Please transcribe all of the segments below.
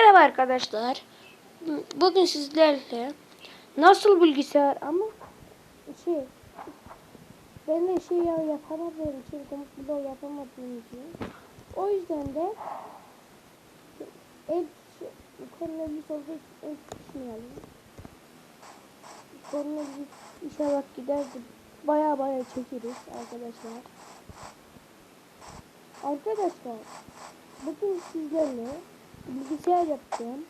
Merhaba arkadaşlar. Bugün sizlerle nasıl bilgisayar ama şey ben de şey ya yapamadığım için komut bloğu yapamadığım için o yüzden de ev koronavirüs olduğu için ev tutmayalım. Koronavirüs inşallah giderdi. Baya baya çekeriz arkadaşlar. Arkadaşlar bugün sizlerle bilgisayar yapacağım.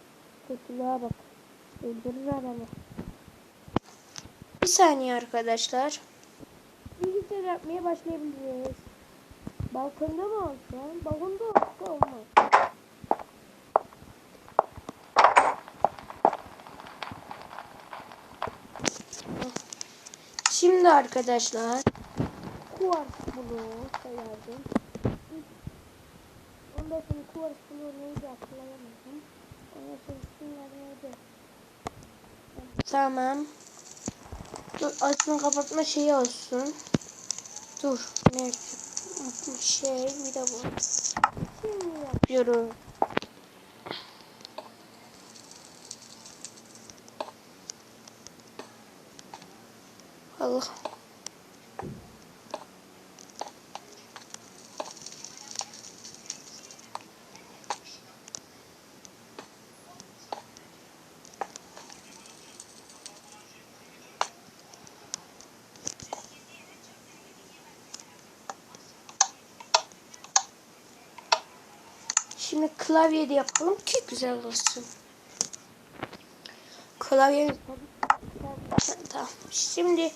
Kötülüğe bak. Öldürür adamı. Bir saniye arkadaşlar. Bilgisayar yapmaya başlayabiliriz. Balkonda mı olsun? Balkonda olsa olmaz. Şimdi arkadaşlar kuvars bloğu sayardım. Kuvars bloğu neydi hatırlayamadım. Ondan sonra şunlar neydi? Tamam. Dur açma kapatma şeyi olsun. Dur. Nerede? Şey bir de bu. Şimdi yapıyorum. Allah. Şimdi klavyede yapalım ki güzel olsun. Klavye Tamam. Şimdi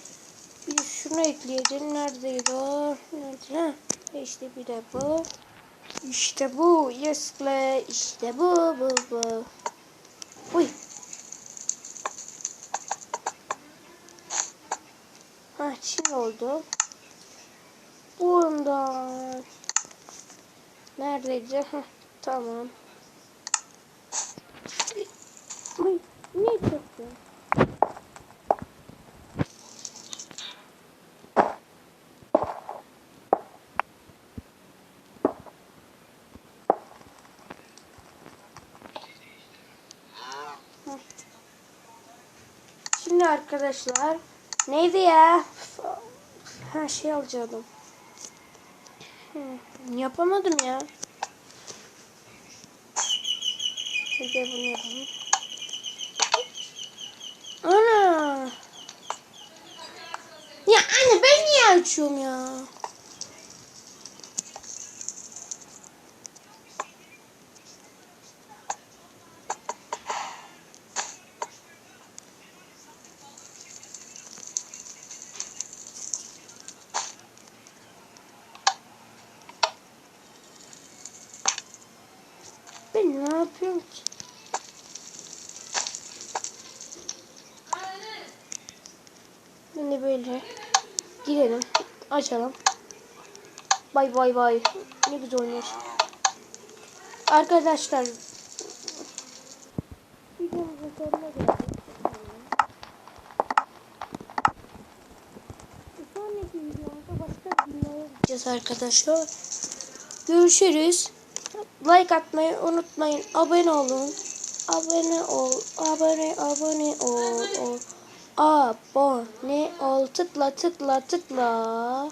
bir şunu ekleyeceğim. Neredeydi o? Nerede? İşte bir de bu. İşte bu. Yes play. İşte bu. Bu bu. Uy. Ha şimdi oldu. Bundan. Neredeydi? Heh, tamam. Ne çıktı? Heh. Şimdi arkadaşlar neydi ya? Her şey alacaktım. Yapamadım ya. Bir bunu yapalım. Ana. Ya anne ben niye açıyorum ya? Ben ne yapıyorum ki? De böyle girelim, açalım. Bay bay bay. Ne güzel oynuyor. Arkadaşlar videomuzun sonuna geldik. Sonraki videomuzda arkadaşlar. Görüşürüz like atmayı unutmayın. Abone olun. Abone ol. Abone abone ol. ol. Abone ol. Tıkla tıkla tıkla.